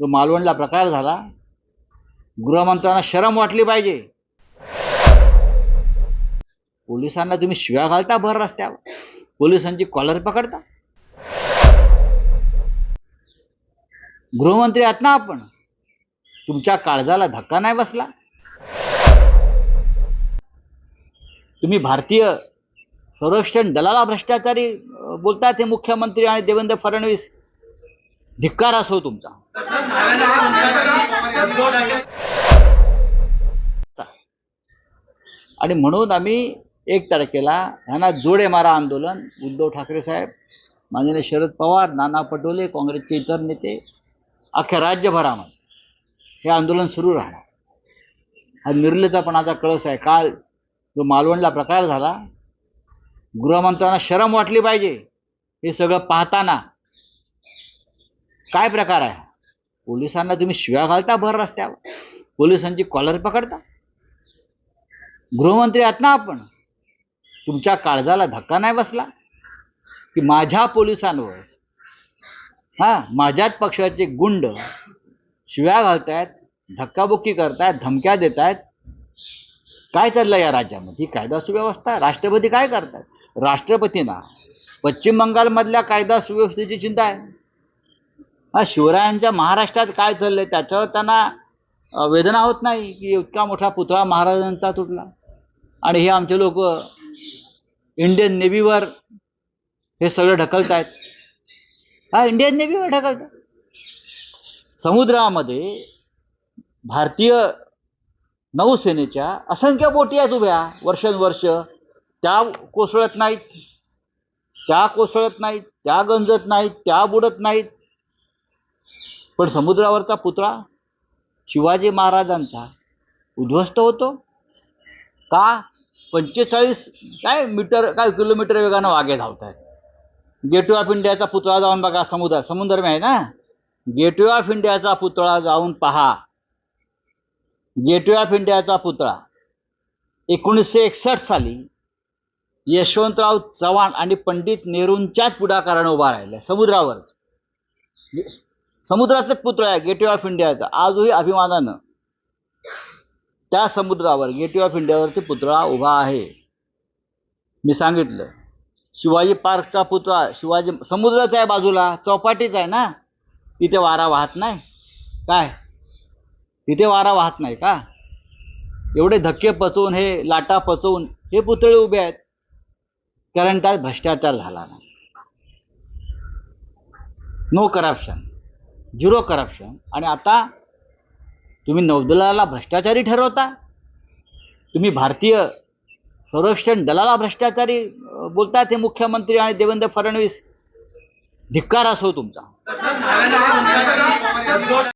जो मालवणला प्रकार झाला गृहमंत्र्यांना शरम वाटली पाहिजे. पोलिसांना तुम्ही शिव्या घालता भर रस्त्यावर. पोलिसांची कॉलर पकडता. गृहमंत्री आहात ना आपण? तुमच्या काळजाला धक्का नाही बसला? तुम्ही भारतीय संरक्षण दलाला भ्रष्टाचारी बोलतात हे मुख्यमंत्री आणि देवेंद्र फडणवीस. धिक्कार असो तुमचा. आणि म्हणून आम्ही एक तारखेला ह्यांना जोडे मारा आंदोलन उद्धव ठाकरे साहेब माननीय शरद पवार नाना पटोले काँग्रेसचे इतर नेते अख्ख्या राज्यभरामध्ये हे आंदोलन सुरू राहणार. हा निर्लज्जपणाचा कळस आहे. काल जो मालवणला प्रकार झाला गृहमंत्र्यांना शरम वाटली पाहिजे हे सगळं पाहताना काय प्रकार आहे? पोलिसांना तुम्ही शिव्या घालता भर रस्त्यावर? पोलिसांची कॉलर पकडता? गृहमंत्री आहात ना आपण. तुमच्या काळजाला धक्का नाही बसला? की माझ्या पोलिसांवर हा माझ्याच पक्षाचे गुंड शिव्या घालतायत धक्काबुक्की करतायत धमक्या देत आहेत काय चाललं या राज्यामध्ये? ही कायदा सुव्यवस्था? राष्ट्रपती काय करतात राष्ट्रपतींना पश्चिम बंगालमधल्या कायदा सुव्यवस्थेची चिंता आहे. शिवरायांच्या महाराष्ट्रात काय चाललंय? त्याच्यावर त्यांना वेदना होत नाही की इतका मोठा पुतळा महाराजांचा तुटला? आणि हे आमचे लोक इंडियन नेव्हीवर हे सगळं ढकलत आहेत हा इंडियन नेव्हीवर ढकलतात. समुद्रामध्ये भारतीय नौसेनेच्या असंख्य बोटी आहेत उभ्या वर्षानुवर्ष. त्या कोसळत नाहीत. त्या कोसळत नाहीत त्या गंजत नाहीत त्या बुडत नाहीत. पण समुद्रावरचा पुतळा शिवाजी महाराजांचा उद्ध्वस्त होतो. का? पंचेचाळीस काय मीटर काय किलोमीटर वेगानं वागे धावत आहेत गेटवे ऑफ इंडियाचा पुतळा जाऊन बघा समुद्र समुद्र आहे ना? गेटवे ऑफ इंडियाचा पुतळा जाऊन पहा. गेटवे ऑफ इंडियाचा पुतळा एकोणीसशे एकसष्ट साली यशवंतराव चव्हाण आणि पंडित नेहरूंच्याच पुढाकारानं उभा राहिला समुद्रावर. समुद्राचाच पुतळा आहे गेटवे ऑफ इंडियाचा आजही अभिमानानं त्या समुद्रावर गेटवे ऑफ इंडियावरती पुतळा उभा आहे. मी सांगितलं शिवाजी पार्कचा पुतळा शिवाजी समुद्राचा आहे बाजूला चौपाटीच आहे ना? तिथे वारा वाहत नाही. काय? तिथे वारा वाहत नाही का? एवढे धक्के पचवून हे लाटा पचवून हे पुतळे उभे आहेत. कारण त्यात भ्रष्टाचार झाला नाही. नो करप्शन झिरो करप्शन आणि आता तुम्ही नौदलाला भ्रष्टाचारी ठरवता. तुम्ही भारतीय संरक्षण दलाला भ्रष्टाचारी बोलतात हे मुख्यमंत्री आणि देवेंद्र फडणवीस. धिक्कार असो तुमचा.